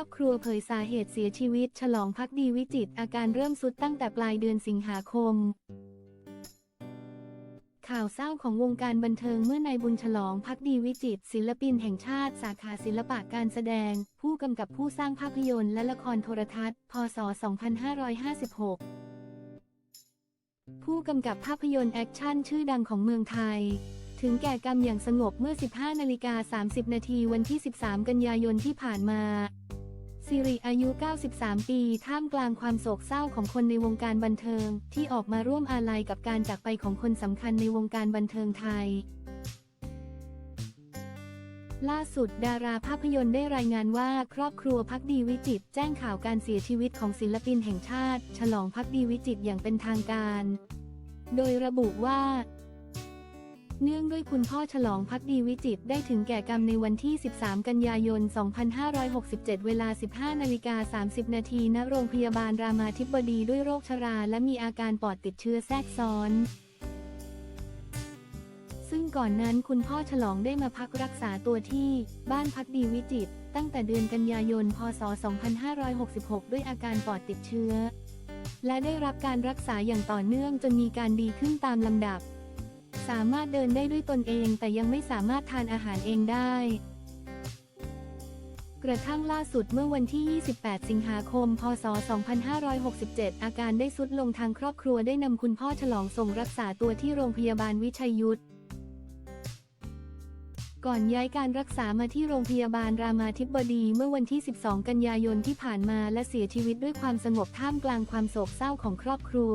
อบครัวเผยสาเหตุเสียชีวิต ฉลองพักดีวิจิตอาการเริ่มสุดตั้งแต่ปลายเดือนสิงหาคม ข่าวเศร้าของวงการบันเทิงเมื่อนายบุญฉลองพักดีวิจิตศิลปินแห่งชาติ สาขาศิลปะการแสดง ผู้กำกับผู้สร้างภาพยนตร์และละครโทรทัศน์ พศ 2556 ผู้กำกับภาพยนตร์แอคชั่นชื่อดังของเมืองไทยถึงแก่กรรมอย่างสงบเมื่อ 15 นาฬิกา 30 นาทีวันที่ 13 กันยายนที่ผ่านมา สิริอายุ 93 ปี ท่ามกลางความโศกเศร้าของคนในวงการบันเทิง ที่ออกมาร่วมอาลัยกับการจากไปของคนสำคัญในวงการบันเทิงไทย ล่าสุดดาราภาพยนตร์ได้รายงานว่าครอบครัวพักดีวิจิตแจ้งข่าวการเสียชีวิตของศิลปินแห่งชาติ ฉลองพักดีวิจิตอย่างเป็นทางการ โดยระบุว่า เนื่องด้วยคุณพ่อฉลองพักดีวิจิตรได้ถึงแก่กรรมในวันที่ 13 กันยายน 2567 เวลา 15นาฬิกา30 นาทีณโรงพยาบาลรามาธิบดีด้วยโรคชรา และมีอาการปอดติดเชื้อแทรกซ้อน ซึ่งก่อนนั้นคุณพ่อฉลองได้มาพักรักษาตัวที่ บ้านพักดีวิจิตรตั้งแต่เดือนกันยายน พศ 2566 ด้วยอาการปอดติดเชื้อ และได้รับการรักษาอย่างต่อเนื่องจนมีการดีขึ้นตามลำดับ สามารถเดินได้ด้วยตนเองแต่ยังไม่สามารถทานอาหารเองได้ กระทั่งล่าสุดเมื่อวันที่ 28 สิงหาคม พศ 2567 อาการได้สุดลงทางครอบครัวได้นำคุณพ่อฉลองส่งรักษาตัวที่โรงพยาบาลวิชัยยุทธก่อนย้ายการรักษามาที่โรงพยาบาลรามาธิบดีเมื่อวันที่ 12 กันยายนที่ผ่านมาและเสียชีวิตด้วยความสงบท่ามกลางความโศกเศร้าของครอบครัว